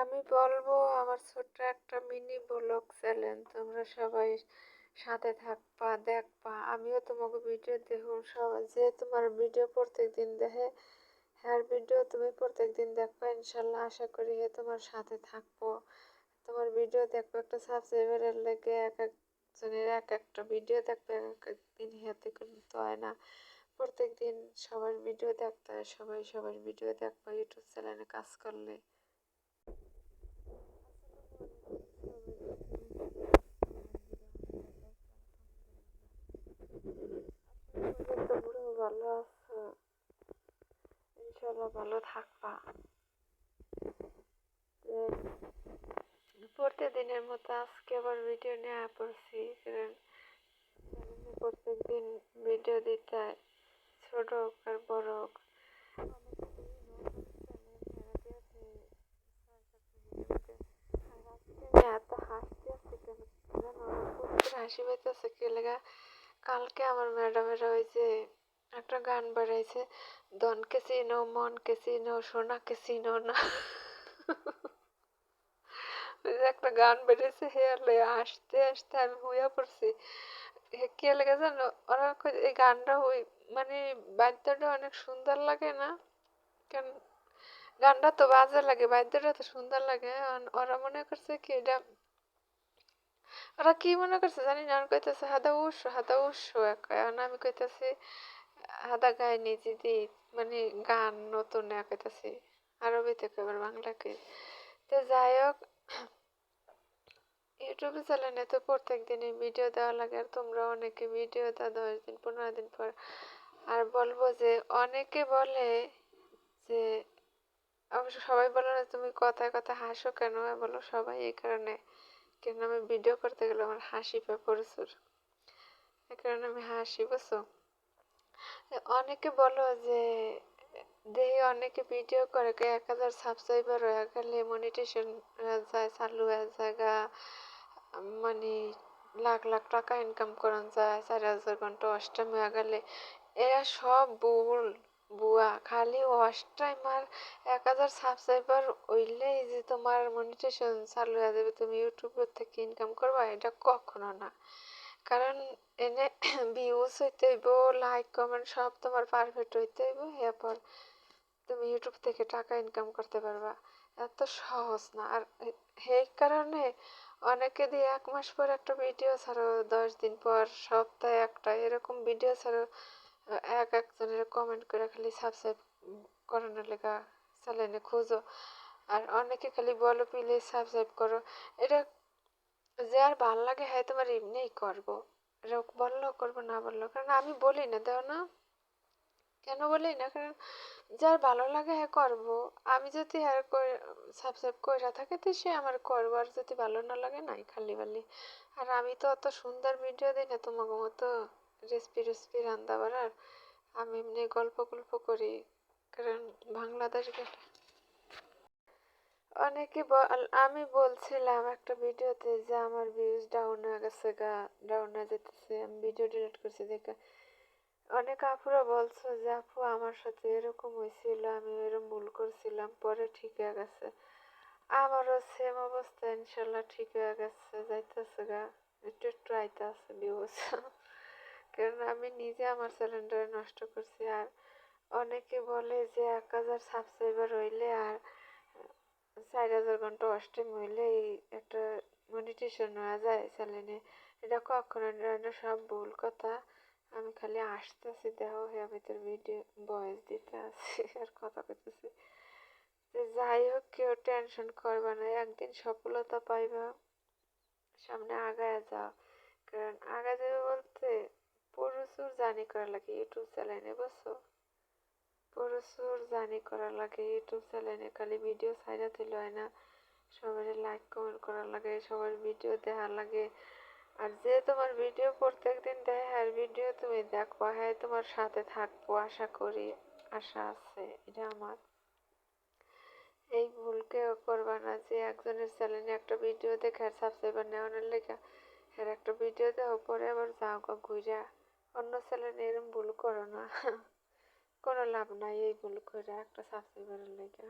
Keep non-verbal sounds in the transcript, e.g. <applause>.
আমি বলব আমার ছোট্ট একটা মিনি ব্লগ চ্যানেল তোমরা সবাই সাথে থাকবা, দেখবা। আমিও তোমাকে ভিডিও দেখুন সবাই যে তোমার ভিডিও প্রত্যেক দিন দেখে হ্যার ভিডিও তুমি প্রত্যেক দিন দেখবা ইনশাল্লাহ আশা করি হে তোমার সাথে থাকব। তোমার ভিডিও দেখব, একটা সাবস্ক্রাইবারের লেগে এক একজনের এক একটা ভিডিও দেখবে, এক একদিন হাতে করতে হয় না। প্রত্যেক দিন সবার ভিডিও দেখতে হয়, সবাই সবার ভিডিও দেখবা ইউটিউব চ্যানেলে কাজ করলে। ভালো আছো ইনশাল্লাহ ভালো থাকবা মতো আজকে আবার ভিডিও নেওয়া পড়ছি কারণ প্রত্যেক দিন ভিডিও দিতে ছোট হোক আর বড় হোক এত হাসতে আসছে কেন জানো হাসি পাইতেছে কে লেগা? কালকে আমার ম্যাডামেরা ওই যে একটা গান বাড়াইছে দনকে চিনো মনকে চিনো সোনাকে চিনো না। একটা গান বেরিয়েছে হে আসতে আসতে আমি হুইয়া পড়ছি। কে লেগে জানো, ওরা এই গানটা ওই মানে বাদ্যটা অনেক সুন্দর লাগে না? কেন, গানটা তো বাজে লাগে, বাদ্যটা তো সুন্দর লাগে। ওরা মনে করছে কি এটা ওরা কি মনে করছে জানি না আমি কইতেছে হাদা উস হাদা উস এখন আমি কইতেছি হাদা গাইনি দিদি মানে গান নতুন কইতেছি আরবিতে কইবার বাংলাকে তো যাই হোক ইউটিউবে চ্যানেলে তো প্রত্যেক দিনই ভিডিও দেওয়া লাগে আর তোমরা অনেকে ভিডিও দাও দশ দিন পনেরো দিন পর আর বলব যে অনেকে বলে যে অবশ্য সবাই বলে না, তুমি কথায় কথা হাসো কেন? বলো সবাই এই কারণে। কেন আমি ভিডিও করতে গেলে আমার হাসি পায় প্রচুর। কারণে আমি হাসি, বুঝছ? অনেকে বলো যে দেখি অনেকে ভিডিও করে এক হাজার সাবস্ক্রাইবার হয়ে গেলে মনিটেশন যায়, চালু হয়ে জায়গা মানে লাখ লাখ টাকা ইনকাম করান যায়, চার হাজার ঘণ্টা অষ্টমী হয়ে গেলে। এরা সব ভুল। বুয়া, খালি ওয়াশ টাইম আর এক হাজার সাবস্ক্রাইবার হইলেই যে তোমার মনিটেশন চালু হয়ে যাবে, তুমি ইউটিউবের থেকে ইনকাম করবা, এটা কখনো না। কারণ এনে <coughs> ভিউজ হইতে হইব লাইক কমেন্ট সব তোমার পারফেক্ট হইতে হইব, এরপর তুমি ইউটিউব থেকে টাকা ইনকাম করতে পারবা। এত সহজ না। আর সেই কারণে অনেকে দিয়ে এক মাস পর একটা ভিডিও ছাড়ো, দশ দিন পর সপ্তাহে একটা, এরকম ভিডিও ছাড়ো এক একজনের কমেন্ট করে খালি সাবস্ক্রাইব করানোর লেখা চ্যানেলে খুঁজো। আর অনেকে খালি বলো প্লিজ সাবস্ক্রাইব করো। এটা যে আর ভালো লাগে হ্যাঁ তোমার এমনিই করব। এটা বললেও করব, না বললেও কারণ আমি বলি না, দেও না। কেন বলি না? কারণ যার ভালো লাগে হ্যাঁ করব। আমি যদি হ্যাঁ সাবস্ক্রাইব কইরা থাকে, তো সে আমার করব। আর যদি ভালো না লাগে, নাই খালি বালি। আর আমি তো অত সুন্দর ভিডিও দিই না তোমাকে মতো। রেসিপি রেসিপি রান্না বাড়ার আমি এমনি গল্প গল্প করি, কারণ বাংলাদেশ গেলে। অনেকে আমি বলছিলাম একটা ভিডিওতে যে আমার ভিউজ ডাউন হয়ে গেছে গা ডাউন হয়ে যেতেছে আমি ভিডিও ডিলিট করছি, দেখে অনেক আপুরা বলছো যে, আপু, আমার সাথে এরকম হয়েছিল আমি এরকম ভুল করছিলাম, পরে ঠিক হয়ে গেছে। আমারও সেম অবস্থা, ইনশাল্লাহ ঠিক হয়ে গেছে, যাইতেছে গা। একটু একটু আইতে আছে ভিউজ কারণ আমি নিজে আমার চ্যানেলটা নষ্ট করছি। আর অনেকে বলে যে, এক হাজার সাবস্ক্রাইবার হইলে আর চার হাজার ঘণ্টা অষ্টম হইলে একটা মনিটেশন হয়ে যায় চ্যানেলে এটা কখনো এটা সব ভুল কথা। আমি খালি আসতেছি দেহ আমি তোর ভিডিও ভয়েস দিতে আছি, আর কথা কইতেছি। যাই হোক, কেউ টেনশন করবে না, একদিন সফলতা পাইবা। সামনে আগায় যাও। কারণ আগা যাবে বলতে জানি করা লাগে ইউটিউব চ্যানেলে বুঝছ? প্রচুর জানি করা লাগে ইউটিউব চ্যানেলে খালি ভিডিও ছাইরা দিল হয় না। সবাই লাইক কমেন্ট করা লাগে, সবার ভিডিও দেখা লাগে। আর যে তোমার ভিডিও প্রত্যেক দিন দেয়, আর ভিডিও তুমি দেখো হ্যাঁ তোমার সাথে থাকব, আশা করি, আশা আছে, এটা আমার। এই ভুল কেউ করবা না যে একজনের চ্যানেলে একটা ভিডিও দেখে আর সাবস্ক্রাইবার নেওয়ানোর লেগে, আর একটা ভিডিও দেখো, পরে আবার যাও গা ঘুরা অন্য চ্যানেলে এরম ভুল করো না। কোনো লাভ নাই এই ভুল করে একটা সাবস্ক্রাইবারের লেগে।